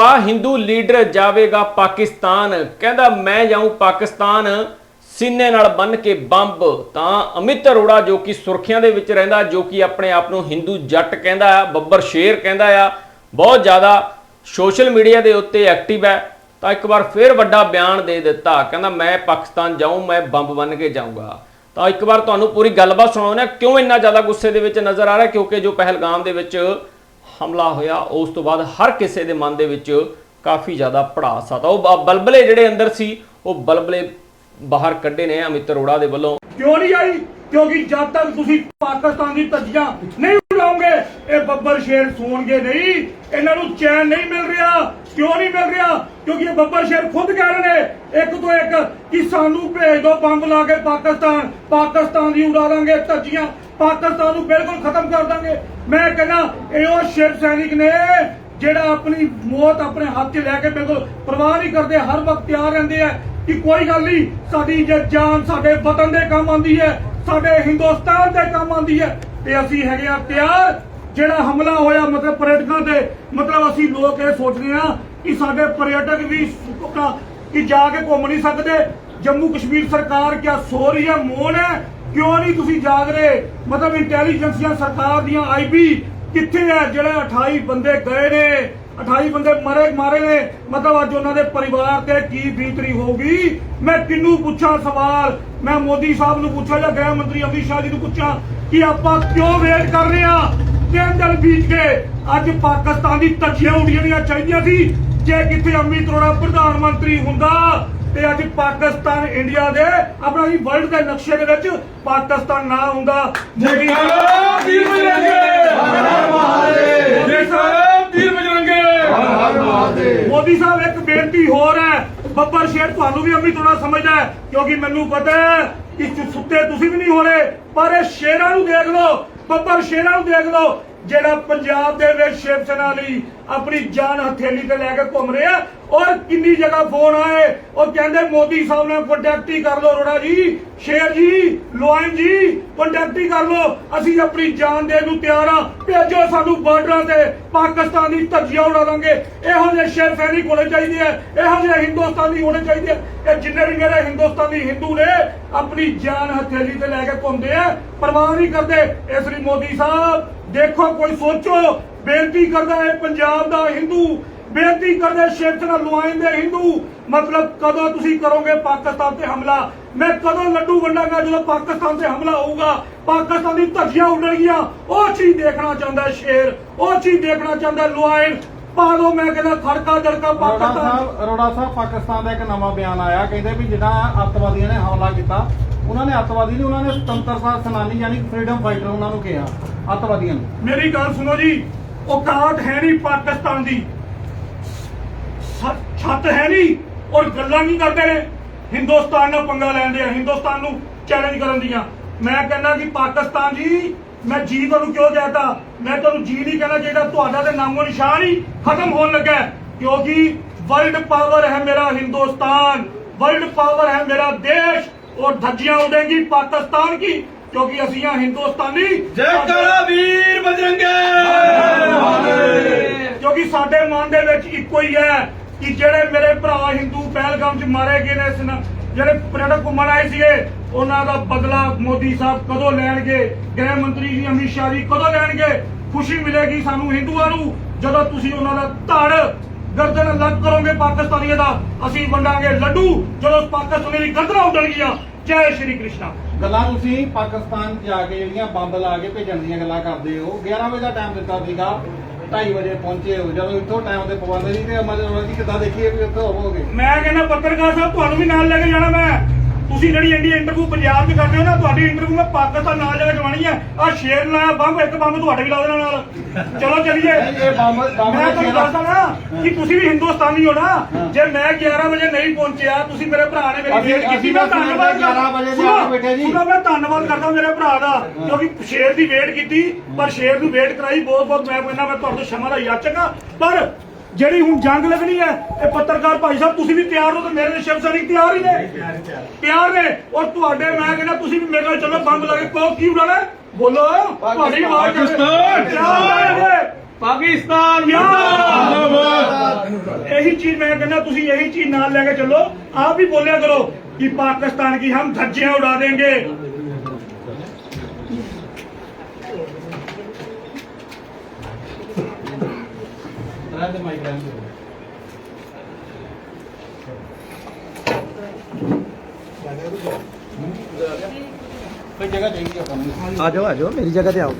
ਆ ਹਿੰਦੂ ਲੀਡਰ ਜਾਵੇਗਾ ਪਾਕਿਸਤਾਨ। ਕਹਿੰਦਾ, ਮੈਂ ਜਾਊਂ ਪਾਕਿਸਤਾਨ। ਸੀਨੇ ਨਾਲ ਬੰਨ ਕੇ ਬੰਬ। ਤਾਂ ਅਮਿਤ ਅਰੋੜਾ, ਜੋ ਕਿ ਸੁਰਖੀਆਂ ਦੇ ਵਿੱਚ ਰਹਿੰਦਾ, ਜੋ ਕਿ ਆਪਣੇ ਆਪ ਨੂੰ ਹਿੰਦੂ ਜੱਟ ਕਹਿੰਦਾ ਆ, ਬੱਬਰ ਸ਼ੇਰ ਕਹਿੰਦਾ ਆ, ਬਹੁਤ ਜ਼ਿਆਦਾ ਸੋਸ਼ਲ ਮੀਡੀਆ ਦੇ ਉੱਤੇ ਐਕਟਿਵ ਹੈ। ਤਾਂ ਇੱਕ ਵਾਰ ਫੇਰ ਵੱਡਾ ਬਿਆਨ ਦੇ ਦਿੱਤਾ। ਕਹਿੰਦਾ, ਮੈਂ ਪਾਕਿਸਤਾਨ ਜਾਊਂ, ਮੈਂ ਬੰਬ ਬੰਨ ਕੇ ਜਾਊਂਗਾ। ਤਾਂ ਇੱਕ ਵਾਰ ਤੁਹਾਨੂੰ ਪੂਰੀ ਗੱਲਬਾਤ ਸੁਣਾਉਂਦੇ ਹਾਂ। ਕਿਉਂ ਇੰਨਾ ਜ਼ਿਆਦਾ ਗੁੱਸੇ ਦੇ ਵਿੱਚ ਨਜ਼ਰ ਆ ਰਿਹਾ? ਕਿਉਂਕਿ ਜੋ ਪਹਿਲਗਾਮ ਦੇ ਵਿੱਚ ਹਮਲਾ ਹੋਇਆ, ਉਸ ਤੋਂ ਬਾਅਦ ਹਰ ਕਿਸੇ ਦੇ ਮਨ ਦੇ ਵਿੱਚ ਕਾਫੀ ਜ਼ਿਆਦਾ ਪੜਾਸ ਆ। ਤਾਂ ਉਹ ਬਲਬਲੇ ਜਿਹੜੇ ਅੰਦਰ ਸੀ, ਉਹ ਬਲਬਲੇ ਬਾਹਰ ਕੱਢੇ ਨੇ ਅਮਿਤ ਅਰੋੜਾ ਦੇ ਵੱਲੋਂ। ਕਿਉਂ ਨਹੀਂ ਆਈ? ਕਿਉਂਕਿ ਜਦ ਤੱਕ ਤੁਸੀਂ ਪਾਕਿਸਤਾਨ ਦੀ ਧੱਜੀਆਂ ਨਹੀਂ ਉਡਾਓਗੇ ਇਹ ਬੱਬਰ ਸ਼ੇਰ ਸੌਣਗੇ ਨਹੀਂ। ਇਹਨਾਂ ਨੂੰ ਚੈਨ ਨਹੀਂ ਮਿਲ ਰਿਹਾ। ਕਿਉਂ ਨਹੀਂ ਮਿਲ ਰਿਹਾ? ਕਿਉਂਕਿ ਇਹ ਬੱਬਰ ਸ਼ੇਰ ਖੁਦ ਕਹਿ ਰਹੇ ਨੇ, ਇੱਕ ਤੋਂ ਇੱਕ, ਕਿ ਸਾਨੂੰ ਭੇਜ ਦਿਓ ਬੰਬ ਲਾ ਕੇ ਪਾਕਿਸਤਾਨ ਪਾਕਿਸਤਾਨ ਦੀ ਉਡਾ ਦਾਂਗੇ ਧੱਜੀਆਂ। ਪਾਕਿਸਤਾਨ ਨੂੰ ਬਿਲਕੁਲ ਖਤਮ ਕਰ ਦਾਂਗੇ। ਮੈਂ ਕਹਿੰਦਾ, ਇਹ ਉਹ ਸ਼ਿਵ ਸੈਨਿਕ ਨੇ ਜਿਹੜਾ ਆਪਣੀ ਮੌਤ ਆਪਣੇ ਹੱਥ 'ਚ ਲੈ ਕੇ ਬਿਲਕੁਲ ਪਰਵਾਹ ਨਹੀਂ ਕਰਦੇ, ਹਰ ਵਕਤ ਤਿਆਰ ਰਹਿੰਦੇ ਆ ਕਿ ਕੋਈ ਗੱਲ ਨਹੀਂ, ਸਾਡੀ ਜੇ ਜਾਨ ਸਾਡੇ ਵਤਨ ਦੇ ਕੰਮ ਆਉਂਦੀ ਹੈ, ਸਾਡੇ ਹਿੰਦੁਸਤਾਨ ਦੇ ਕੰਮ ਆਉਂਦੀ ਹੈ, ਤੇ ਅਸੀਂ ਹੈਗੇ ਆ ਤਿਆਰ। ਜਿਹੜਾ ਹਮਲਾ ਹੋਇਆ ਮਤਲਬ ਪਰਯਟਕਾਂ ਤੇ, ਮਤਲਬ ਅਸੀਂ ਲੋਕ ਇਹ ਸੋਚਦੇ ਆ ਕਿ ਸਾਡੇ ਪਰਯਟਕ ਵੀ ਕਿ ਜਾ ਕੇ ਘੁੰਮ ਨਹੀਂ ਸਕਦੇ। ਜੰਮੂ ਕਸ਼ਮੀਰ ਸਰਕਾਰ ਕਿਆ ਸੋ ਰਹੀ ਹੈ ਮੋਨ ਹੈ ਕਿਉਂ ਨਹੀਂ ਤੁਸੀਂ ਜਾਗ ਰਹੇ? ਮਤਲਬ ਇੰਟੈਲੀਜੈਂਸੀਆਂ ਸਰਕਾਰ ਦੀਆਂ ਆਈਬੀ ਕਿੱਥੇ ਹੈ? ਜਿਹੜੇ 28 ਬੰਦੇ ਗਏ ਨੇ 28 ਬੰਦੇ ਮਰੇ, ਮਾਰੇ ਨੇ। ਮਤਲਬ ਅੱਜ ਉਹਨਾਂ ਦੇ ਪਰਿਵਾਰ ਤੇ ਕੀ ਬੀਤਰੀ ਹੋਊਗੀ? ਮੈਂ ਕਿਹਨੂੰ ਪੁੱਛਾਂ ਸਵਾਲ? ਮੈਂ ਮੋਦੀ ਸਾਹਿਬ ਨੂੰ ਪੁੱਛਾਂ ਜਾਂ ਗ੍ਰਹਿ ਮੰਤਰੀ ਅਮਿਤ ਸ਼ਾਹ ਜੀ ਨੂੰ ਪੁੱਛਾਂ ਕਿ ਆਪਾਂ ਕਿਉਂ ਵੇਟ ਕਰ ਰਹੇ ਆ ਤਿੰਨ ਦਿਨ ਬੀਤ ਗਏ। ਅੱਜ ਪਾਕਿਸਤਾਨ ਦੀ ਧੱਜੀਆਂ ਉਡੀਆਂ ਚਾਹੀਦੀਆਂ ਸੀ। ਜੇ ਕਿੱਥੇ ਅਮਿਤ ਅਰੋੜਾ ਪ੍ਰਧਾਨ ਮੰਤਰੀ ਹੁੰਦਾ ਤੇ ਅੱਜ ਪਾਕਿਸਤਾਨ ਇੰਡੀਆ ਦੇ ਆਪਣਾ ਹੀ ਵਰਲਡ ਦੇ ਨਕਸ਼ੇ ਦੇ ਵਿੱਚ ਪਾਕਿਸਤਾਨ ਨਾ ਹੁੰਦਾ। ਮੋਦੀ ਸਾਹਿਬ ਵੀਰ ਬਜਰੰਗੇ। ਮੋਦੀ ਸਾਹਿਬ ਵੀਰ ਬਜਰੰਗੇ। ਮੋਦੀ ਸਾਹਿਬ ਇੱਕ ਬੇਨਤੀ ਹੋਰ ਹੈ। ਬੱਬਰ ਸ਼ੇਰ ਤੁਹਾਨੂੰ ਵੀ ਅੰਮ੍ਰਿਤ ਥੋੜਾ ਸਮਝਦਾ ਹੈ ਕਿਉਂਕਿ ਮੈਨੂੰ ਪਤਾ ਹੈ ਕਿ ਸੁੱਤੇ ਤੁਸੀਂ ਵੀ ਨਹੀਂ ਹੋਣੇ ਪਰ ਇਹ ਸ਼ੇਰਾਂ ਨੂੰ ਦੇਖ ਲਓ ਬੱਬਰ ਸ਼ੇਰਾਂ ਨੂੰ ਦੇਖ ਲਓ। ਜਿਹੜਾ ਪੰਜਾਬ ਦੇ ਵਿੱਚ ਸ਼ਿਵ ਸੈਨਾ ਲਈ ਆਪਣੀ ਜਾਨ ਹਥੇਲੀ ਤੇ ਲੈ ਕੇ ਘੁੰਮ ਰਿਹਾ ਔਰ ਕਿੰਨੀ ਜਗ੍ਹਾ ਫੋਨ ਆਏ, ਉਹ ਕਹਿੰਦੇ ਮੋਦੀ ਸਾਹਿਬ ਨਾਲ ਕੰਟੈਕਟ ਹੀ ਕਰ ਲਓ ਅਰੋੜਾ ਜੀ, ਸ਼ੇਰ ਜੀ, ਲੋਇਨ ਜੀ ਕੰਟੈਕਟ ਹੀ ਕਰ ਲਓ, ਅਸੀਂ ਆਪਣੀ ਜਾਨ ਦੇਣ ਨੂੰ ਤਿਆਰ ਆ ਭੇਜੋ ਸਾਨੂੰ ਬਾਰਡਰਾਂ ਤੇ, ਪਾਕਿਸਤਾਨ ਦੀ ਧੱਜੀਆਂ ਉਡਾ ਦਾਂਗੇ। ਇਹੋ ਜਿਹੇ ਸ਼ੇਰ ਸੈਨਿਕ ਹੋਣੇ ਚਾਹੀਦੇ ਆ, ਇਹੋ ਜਿਹੇ ਹਿੰਦੁਸਤਾਨੀ ਹੋਣੇ ਚਾਹੀਦੇ ਆ। ਇਹ ਜਿੰਨੇ ਵੀ ਮੇਰੇ ਹਿੰਦੁਸਤਾਨੀ ਹਿੰਦੂ ਨੇ, ਆਪਣੀ ਜਾਨ ਹਥੇਲੀ ਤੇ ਲੈ ਕੇ ਘੁੰਮਦੇ ਆ, ਪਰਵਾਹ ਨਹੀਂ ਕਰਦੇ। ਇਸ ਲਈ ਮੋਦੀ ਸਾਹਿਬ ਦੇਖੋ ਕੋਈ ਸੋਚੋ ਬੇਨਤੀ ਕਰਦਾ ਹੈ ਪੰਜਾਬ ਦਾ ਹਿੰਦੂ ਬੇਨਤੀ ਕਰਦੇ ਸ਼ੇਖ ਸੈਨਾ ਨੁਮਾਇੰਦੇ ਹਿੰਦੂ ਮਤਲਬ ਕਦੋਂ ਤੁਸੀਂ ਕਰੋਗੇ ਪਾਕਿਸਤਾਨ ਤੇ ਹਮਲਾ? ਮੈਂ ਕਦੋਂ ਲੱਡੂ ਵੰਡਾਂਗਾ ਜਦੋਂ ਪਾਕਿਸਤਾਨ ਤੇ ਹਮਲਾ ਹੋਊਗਾ? ਪਾਕਿਸਤਾਨ ਦੀ ਧੱਜੀਆਂ ਉੱਡਣਗੀਆਂ। ਉਹ ਚੀਜ਼ ਦੇਖਣਾ ਚਾਹੁੰਦਾ ਸ਼ੇਰ ਉਹ ਚੀਜ਼ ਦੇਖਣਾ ਚਾਹੁੰਦਾ ਲੁਆਇਨ ਪਾ ਲਓ ਮੈਂ ਕਹਿੰਦਾ ਖੜਕਾ ਦੜਕਾ ਪਾਕਿਸਤਾਨ। ਅਰੋੜਾ ਸਾਹਿਬ ਪਾਕਿਸਤਾਨ ਦਾ ਇੱਕ ਨਵਾਂ ਬਿਆਨ ਆਇਆ। ਕਹਿੰਦੇ ਵੀ ਜਿਹੜਾ ਅੱਤਵਾਦੀਆਂ ਨੇ ਹਮਲਾ ਕੀਤਾ ਉਹਨਾਂ ਨੇ ਅੱਤਵਾਦੀ ਨਹੀਂ ਉਹਨਾਂ ਨੇ ਸੁਤੰਤਰਤਾ ਸੈਨਾਨੀ ਯਾਨੀ ਫਰੀडम ਫਾਈਟਰ ਉਹਨਾਂ ਨੂੰ ਕਿਹਾ, ਅੱਤਵਾਦੀਆਂ ਨੂੰ। ਮੇਰੀ ਗੱਲ ਸੁਣੋ ਜੀ ਔਕਾਤ ਹੈ ਨਹੀਂ ਪਾਕਿਸਤਾਨ ਦੀ। ਛੱਤ ਹੈ ਨਹੀਂ, ਔਰ ਗੱਲਾਂ ਨਹੀਂ ਕਰਦੇ ਨੇ? ਹਿੰਦੁਸਤਾਨ ਨਾਲ ਪੰਗਾ ਲੈਂਦੇ ਆ, ਹਿੰਦੁਸਤਾਨ ਨੂੰ ਚੈਲੰਜ ਕਰਨ ਦੀਆਂ। ਮੈਂ ਕਹਿੰਦਾ ਕਿ ਪਾਕਿਸਤਾਨ ਜੀ, ਮੈਂ ਜੀ ਤੁਹਾਨੂੰ ਕਿਉਂ ਕਹਤਾ? ਮੈਂ ਤੁਹਾਨੂੰ ਜੀ ਨਹੀਂ ਕਹਿਣਾ ਜਿਹੜਾ ਤੁਹਾਡਾ ਤੇ ਨਾਮੋ ਨਿਸ਼ਾਨ ਹੀ ਖਤਮ ਹੋਣ ਲੱਗਾ ਕਿਉਂਕਿ ਵਰਲਡ ਪਾਵਰ ਹੈ ਮੇਰਾ ਹਿੰਦੁਸਤਾਨ ਵਰਲਡ ਪਾਵਰ ਹੈ ਮੇਰਾ और धज्जियां उड़ेंगी पाकिस्तान की क्योंकि ਅਸੀਂ ਆ ਹਿੰਦੁਸਤਾਨੀ ਜੈਕਾਰਾ ਵੀਰ ਬਜਰੰਗੇ ਕਿਉਂਕਿ ਸਾਡੇ ਮਨ ਦੇ ਵਿੱਚ ਇੱਕੋ ਹੀ ਹੈ ਕਿ ਜਿਹੜੇ ਮੇਰੇ ਭਰਾ ਹਿੰਦੂ ਪਹਿਲਗਾਮ 'ਚ ਮਾਰੇ ਗਏ ਨੇ ਸਨ ਜਿਹੜੇ ਪਰਯਟਕ ਘੁੰਮਣ ਆਏ ਸੀਗੇ ਉਹਨਾਂ ਦਾ ਬਦਲਾ ਮੋਦੀ ਸਾਹਿਬ ਕਦੋਂ ਲੈਣਗੇ ਗ੍ਰਹਿ ਮੰਤਰੀ ਜੀ ਅਮਿਤ ਸ਼ਾਹ ਜੀ ਕਦੋਂ ਲੈਣਗੇ ਖੁਸ਼ੀ ਮਿਲੇਗੀ ਸਾਨੂੰ ਹਿੰਦੂਆਂ ਨੂੰ ਜਦੋਂ ਤੁਸੀਂ ਉਹਨਾਂ ਦਾ ਧੜ ਗਰਦਨ ਅਲੱਗ ਕਰੋਗੇ ਪਾਕਿਸਤਾਨੀਆਂ ਦਾ ਅਸੀਂ ਵੰਡਾਂਗੇ ਲੱਡੂ ਜਦੋਂ ਪਾਕਿਸਤਾਨੀ ਦੀ ਗਰਦਨਾਂ ਉੱਡਣਗੀਆਂ ਜੈ ਸ਼੍ਰੀ ਕ੍ਰਿਸ਼ਨਾ। ਗੱਲਾਂ ਤੁਸੀਂ ਪਾਕਿਸਤਾਨ ਜਾ ਕੇ ਜਿਹੜੀਆਂ ਬੰਬ ਲਾ ਕੇ ਭੇਜਣ ਦੀਆਂ ਗੱਲਾਂ ਕਰਦੇ ਹੋ 11 ਵਜੇ ਦਾ ਟਾਈਮ ਦਿੱਤਾ ਸੀਗਾ 2:30 ਵਜੇ ਪਹੁੰਚੇ ਹੋ। ਜਦੋਂ ਇੱਥੋਂ ਟਾਈਮ ਤੇ ਪਾਬੰਦ ਨਹੀਂ ਤੇ ਮਤਲਬ ਅਸੀਂ ਕਿੱਦਾਂ ਦੇਖੀਏ ਵੀ ਉੱਥੇ ਹੋਵੋਗੇ? ਮੈਂ ਕਹਿੰਦਾ ਪੱਤਰਕਾਰ ਸਾਹਿਬ ਤੁਹਾਨੂੰ ਵੀ ਨਾਲ ਲੈ ਕੇ ਜਾਣਾ ਮੈਂ। ਤੁਸੀਂ ਜਿਹੜੀ ਇੰਡੀ ਇੰਟਰਵਿਊ ਪੰਜਾਬ 'ਚ ਕਰਦੇ ਹੋ ਨਾ ਤੁਹਾਡੀ ਇੰਟਰਵਿਊ ਮੈਂ ਪਾਕਿਸਤਾਨ ਨਾਲ ਜਾ ਕੇ ਜਵਾਣੀ ਹੈ। ਆ ਸ਼ੇਰ ਲਾਇਆ ਬੰਬ ਇੱਕ ਬੰਬ ਤੁਹਾਡੇ ਵੀ ਲਾ ਦੇਣਾ ਨਾਲ। ਚਲੋ ਚੱਲੀਏ। ਇਹ ਬੰਬ ਬੰਬ ਮੈਂ ਤੁਹਾਨੂੰ ਦੱਸਦਾ ਨਾ ਕਿ ਤੁਸੀਂ ਵੀ ਹਿੰਦੁਸਤਾਨੀ ਹੋ ਨਾ ਜੇ ਮੈਂ 11 ਵਜੇ ਨਹੀਂ ਪਹੁੰਚਿਆ ਤੁਸੀਂ ਮੇਰੇ ਭਰਾ ਨੇ ਮੇਰੀ ਵੇਟ ਕੀਤੀ ਮੈਂ ਤਾਂ ਧੰਨਵਾਦ 11 ਵਜੇ ਦੇ ਆ ਬੈਠੇ ਜੀ। ਮੈਂ ਧੰਨਵਾਦ ਕਰਦਾ ਮੇਰੇ ਭਰਾ ਦਾ ਕਿਉਂਕਿ ਸ਼ੇਰ ਦੀ ਵੇਟ ਕੀਤੀ ਪਰ ਸ਼ੇਰ ਨੂੰ ਵੇਟ ਕਰਾਈ ਬਹੁਤ ਬਹੁਤ ਮੈਂ ਕਹਿੰਦਾ ਮੈਂ ਤੁਹਾਡੇ ਸ਼ਮਾ ਦਾ ਯਾਚਕ ਪਰ ਜਿਹੜੀ ਹੁਣ ਜੰਗ ਲੱਗਣੀ ਹੈ ਇਹ ਪੱਤਰਕਾਰ ਭਾਈ ਸਾਹਿਬ ਤੁਸੀਂ ਵੀ ਤਿਆਰ ਹੋ ਤੇ ਮੇਰੇ ਨਾਲ ਸ਼ਿਵ ਸੈਨਿਕ ਤਿਆਰ ਹੀ ਨੇ। ਤਿਆਰ। ਨੇ। ਔਰ ਤੁਹਾਡੇ ਮੈਂ ਕਹਿੰਦਾ ਤੁਸੀਂ ਵੀ ਮੇਰੇ ਨਾਲ ਚੱਲੋ ਬੰਬ ਲਾ ਕੇ ਕਹੋ ਕੀ ਉਡਾਣਾ ਬੋਲੋ ਤੁਹਾਡੀ ਆਵਾਜ਼ ਪਾਕਿਸਤਾਨ। ਪਾਕਿਸਤਾਨ। ਜਿੰਦਾਬਾਦ। ਇਹੀ ਚੀਜ਼ ਮੈਂ ਕਹਿੰਦਾ ਤੁਸੀਂ ਇਹੀ ਚੀਜ਼ ਨਾਲ ਲੈ ਕੇ ਚੱਲੋ। ਆਪ ਵੀ ਬੋਲਿਆ ਕਰੋ ਕਿ ਪਾਕਿਸਤਾਨ ਕੀ ਹਮ ਧੱਜੀਆਂ ਉਡਾ ਦੇਂਗੇ ਕੋਈ ਜਗ੍ਹਾ ਚਾਹੀਦੀ ਆਪਾਂ ਨੂੰ? ਆ ਜਾਓ ਆ ਜਾਓ ਮੇਰੀ ਜਗ੍ਹਾ ਤੇ ਆਓ।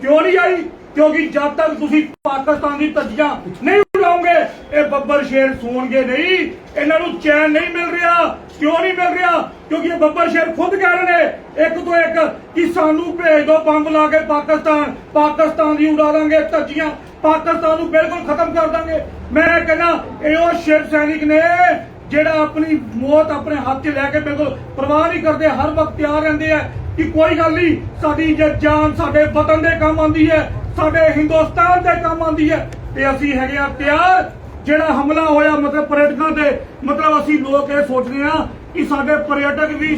ਕਿਉਂ ਨਹੀਂ ਆਈ? ਕਿਉਂਕਿ ਜਦ ਤੱਕ ਤੁਸੀਂ ਪਾਕਿਸਤਾਨ ਦੀ ਧੱਜੀਆਂ ਨਹੀਂ ਉਡਾਓਗੇ ਇਹ ਬੱਬਰ ਸ਼ੇਰ ਸੌਣਗੇ ਨਹੀਂ। ਇਹਨਾਂ ਨੂੰ ਚੈਨ ਨਹੀਂ ਮਿਲ ਰਿਹਾ। ਕਿਉਂ ਨਹੀਂ ਮਿਲ ਰਿਹਾ? ਕਿਉਂਕਿ ਇਹ ਬੱਬਰ ਸ਼ੇਰ ਖੁਦ ਕਹਿ ਰਹੇ ਨੇ, ਇੱਕ ਤੋਂ ਇੱਕ ਕਿ ਸਾਨੂੰ ਭੇਜ ਦਿਓ ਬੰਬ ਲਾ ਕੇ ਪਾਕਿਸਤਾਨ ਪਾਕਿਸਤਾਨ ਦੀ ਉਡਾ ਦਾਂਗੇ ਧੱਜੀਆਂ, ਪਾਕਿਸਤਾਨ ਨੂੰ ਬਿਲਕੁਲ ਖਤਮ ਕਰ ਦਾਂਗੇ। ਮੈਂ ਕਹਿੰਦਾ, ਇਹ ਉਹ ਸ਼ਿਵ ਸੈਨਿਕ ਨੇ ਜਿਹੜਾ ਆਪਣੀ ਮੌਤ ਆਪਣੇ ਹੱਥ 'ਚ ਲੈ ਕੇ ਬਿਲਕੁਲ ਪਰਵਾਹ ਨਹੀਂ ਕਰਦੇ, ਹਰ ਵਕਤ ਤਿਆਰ ਰਹਿੰਦੇ ਆ ਕਿ ਕੋਈ ਗੱਲ ਨਹੀਂ, ਸਾਡੀ ਜਾਨ ਸਾਡੇ ਵਤਨ ਦੇ ਕੰਮ ਆਉਂਦੀ ਹੈ, ਸਾਡੇ ਹਿੰਦੁਸਤਾਨ ਦੇ ਕੰਮ ਆਉਂਦੀ ਹੈ, ਤੇ ਅਸੀਂ ਹੈਗੇ ਆ ਤਿਆਰ। ਜਿਹੜਾ ਹਮਲਾ ਹੋਇਆ ਮਤਲਬ ਪਰਯਟਕਾਂ ਤੇ, ਮਤਲਬ ਅਸੀਂ ਲੋਕ ਇਹ ਸੋਚਦੇ ਆ ਕਿ ਸਾਡੇ ਪਰਯਟਕ ਵੀ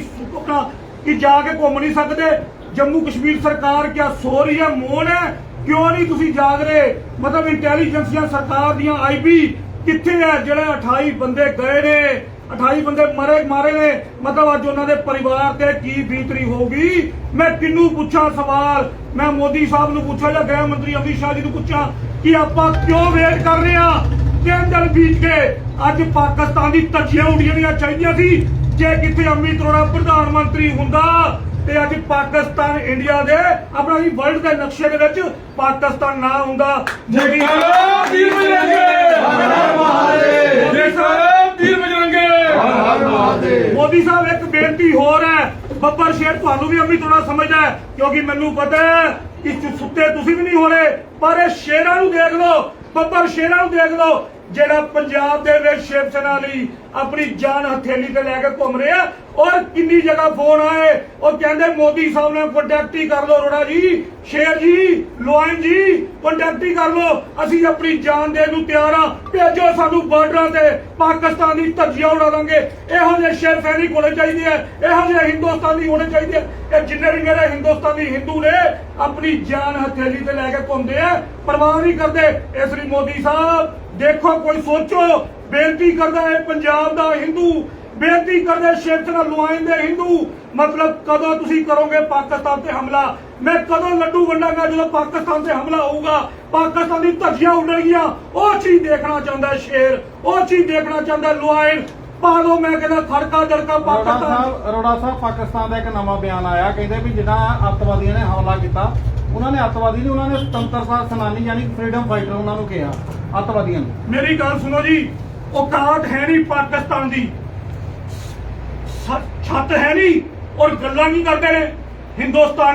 ਕਿ ਜਾ ਕੇ ਘੁੰਮ ਨਹੀਂ ਸਕਦੇ। ਜੰਮੂ ਕਸ਼ਮੀਰ ਸਰਕਾਰ ਕਿਆ ਸੋ ਰਹੀ ਹੈ ਮੌਨ ਹੈ? ਕਿਉਂ ਨਹੀਂ ਤੁਸੀਂ ਜਾਗ ਰਹੇ? ਮਤਲਬ ਇੰਟੈਲੀਜੈਂਸੀਆਂ ਸਰਕਾਰ ਦੀਆਂ ਆਈਬੀ ਕਿੱਥੇ ਹੈ? ਜਿਹੜੇ 28 ਬੰਦੇ ਗਏ ਨੇ 28 ਬੰਦੇ ਮਰੇ, ਮਾਰੇ ਨੇ। ਮਤਲਬ ਅੱਜ ਉਹਨਾਂ ਦੇ ਪਰਿਵਾਰ ਤੇ ਕੀ ਬੀਤਰੀ ਹੋਊਗੀ? ਮੈਂ ਕਿੰਨੂੰ ਪੁੱਛਾਂ ਸਵਾਲ? ਮੈਂ ਮੋਦੀ ਸਾਹਿਬ ਨੂੰ ਪੁੱਛਾਂ ਜਾਂ ਗ੍ਰਹਿ ਮੰਤਰੀ ਅਮਿਤ ਸ਼ਾਹ ਜੀ ਨੂੰ ਪੁੱਛਾਂ ਕਿ ਆਪਾਂ ਕਿਉਂ ਵੇਟ ਕਰ ਰਹੇ ਆ ਦਿਨ ਬੀਤ ਗਏ। ਅੱਜ ਪਾਕਿਸਤਾਨ ਦੀ ਧੱਜੀਆਂ ਉਡੀਆਂ ਚਾਹੀਦੀਆਂ ਸੀ। ਜੇ ਕਿਤੇ ਅਮਿਤ ਅਰੋੜਾ ਪ੍ਰਧਾਨ ਮੰਤਰੀ ਹੁੰਦਾ ਤੇ ਅੱਜ ਪਾਕਿਸਤਾਨ ਇੰਡੀਆ ਦੇ ਆਪਣਾ ਵੀ ਵਰਲਡ ਦੇ ਨਕਸ਼ੇ ਦੇ ਵਿੱਚ ਪਾਕਿਸਤਾਨ ਨਾ ਹੁੰਦਾ। ਮੋਦੀ ਜੈਕਾਰਾ ਵੀਰ ਬਜਰੰਗੇ ਜੈਕਾਰਾ ਵੀਰ ਬਜਰੰਗੇ ਮੋਦੀ ਸਾਹਿਬ ਇੱਕ ਬੇਨਤੀ ਹੋਰ ਹੈ। ਬੱਬਰ ਸ਼ੇਰ ਤੁਹਾਨੂੰ ਵੀ ਅੰਮੀ ਥੋੜਾ ਸਮਝਦਾ ਕਿਉਂਕਿ ਮੈਨੂੰ ਪਤਾ ਹੈ ਕਿ ਸੁੱਤੇ ਤੁਸੀਂ ਵੀ ਨਹੀਂ ਹੋਣੇ ਪਰ ਇਹ ਸ਼ੇਰਾਂ ਨੂੰ ਦੇਖ ਲਓ। ਬੱਬਰ ਸ਼ੇਰਾਂ ਨੂੰ ਦੇਖ ਲਓ, ਜਿਹੜਾ ਪੰਜਾਬ ਦੇ ਵਿੱਚ ਸ਼ਿਵ ਸੈਨਾ ਲਈ ਆਪਣੀ ਜਾਨ ਹਥੇਲੀ ਤੇ ਲੈ ਕੇ ਘੁੰਮ ਰਿਹਾ। ਔਰ ਕਿੰਨੀ ਜਗ੍ਹਾ ਫੋਨ ਆਏ, ਉਹ ਕਹਿੰਦੇ ਮੋਦੀ ਸਾਹਿਬ ਨੇ ਕੰਟੈਕਟ ਹੀ ਕਰ ਲਓ ਰੋੜਾ ਜੀ, ਸ਼ੇਰ ਜੀ, ਲੋਇਨ ਜੀ ਕੰਟੈਕਟ ਹੀ ਕਰ ਲਓ। ਅਸੀਂ ਆਪਣੀ ਜਾਨ ਦੇਣ ਨੂੰ ਤਿਆਰ ਆ ਭੇਜੋ ਸਾਨੂੰ ਬਾਰਡਰਾਂ ਤੇ, ਪਾਕਿਸਤਾਨ ਦੀ ਧੱਜੀਆਂ ਉਡਾ ਦਾਂਗੇ। ਇਹੋ ਜਿਹੇ ਸ਼ੇਰ ਸੈਨਿਕ ਹੋਣੇ ਚਾਹੀਦੇ ਆ, ਇਹੋ ਜਿਹੇ ਹਿੰਦੁਸਤਾਨੀ ਹੋਣੇ ਚਾਹੀਦੇ ਆ। ਇਹ ਜਿੰਨੇ ਵੀ ਮੇਰੇ ਹਿੰਦੁਸਤਾਨੀ ਹਿੰਦੂ ਨੇ, ਆਪਣੀ ਜਾਨ ਹਥੇਲੀ ਤੇ ਲੈ ਕੇ ਘੁੰਮਦੇ ਆ, ਪਰਵਾਹ ਨਹੀਂ ਕਰਦੇ। ਇਸ ਲਈ ਮੋਦੀ ਸਾਹਿਬ, ਦੇਖੋ, ਕੋਈ ਸੋਚੋ, ਬੇਨਤੀ ਕਰਦਾ ਹੈ, ਪੰਜਾਬ ਦਾ ਹਿੰਦੂ ਬੇਨਤੀ ਕਰਦੇ ਸ਼ੇਖ ਨਾਲ ਨੁਮਾਇੰਦੇ ਹਿੰਦੂ ਮਤਲਬ ਕਦੋਂ ਤੁਸੀਂ ਕਰੋਗੇ ਪਾਕਿਸਤਾਨ ਤੇ ਹਮਲਾ? ਮੈਂ ਕਦੋਂ ਲੱਡੂ ਵੰਡਾਂਗਾ ਜਦੋਂ ਪਾਕਿਸਤਾਨ ਤੇ ਹਮਲਾ ਹੋਊਗਾ? ਪਾਕਿਸਤਾਨ ਦੀ ਧੱਜੀਆਂ ਉੱਡਣਗੀਆਂ। ਉਹ ਚੀਜ਼ ਦੇਖਣਾ ਚਾਹੁੰਦਾ ਸ਼ੇਰ ਉਹ ਚੀਜ਼ ਦੇਖਣਾ ਚਾਹੁੰਦਾ ਲੁਆਇਨ ਪਾ ਲਓ ਮੈਂ ਕਹਿੰਦਾ ਖੜਕਾ ਦੜਕਾ ਪਾਕਿਸਤਾਨ। ਸਾਹਿਬ ਅਰੋੜਾ ਸਾਹਿਬ ਪਾਕਿਸਤਾਨ ਦਾ ਇੱਕ ਨਵਾਂ ਬਿਆਨ ਆਇਆ। ਕਹਿੰਦੇ ਵੀ ਜਿੱਦਾਂ ਅੱਤਵਾਦੀਆਂ ਨੇ ਹਮਲਾ ਕੀਤਾ ਉਹਨਾਂ ਨੇ ਅੱਤਵਾਦੀ ਨਹੀਂ ਉਹਨਾਂ ਨੇ ਸੁਤੰਤਰਤਾ ਸੈਨਾਨੀ ਯਾਨੀ ਫਰੀडम ਫਾਈਟਰ ਉਹਨਾਂ ਨੂੰ ਕਿਹਾ ਅੱਤਵਾਦੀਆਂ ਨੂੰ। ਮੇਰੀ ਗੱਲ ਸੁਣੋ ਜੀ ਔਕਾਤ ਹੈ ਨਹੀਂ ਪਾਕਿਸਤਾਨ ਦੀ। ਛੱਤ ਹੈ ਨਹੀਂ ਔਰ ਗੱਲਾਂ ਕੀ ਕਰਦੇ ਨੇ? ਹਿੰਦੁਸਤਾਨ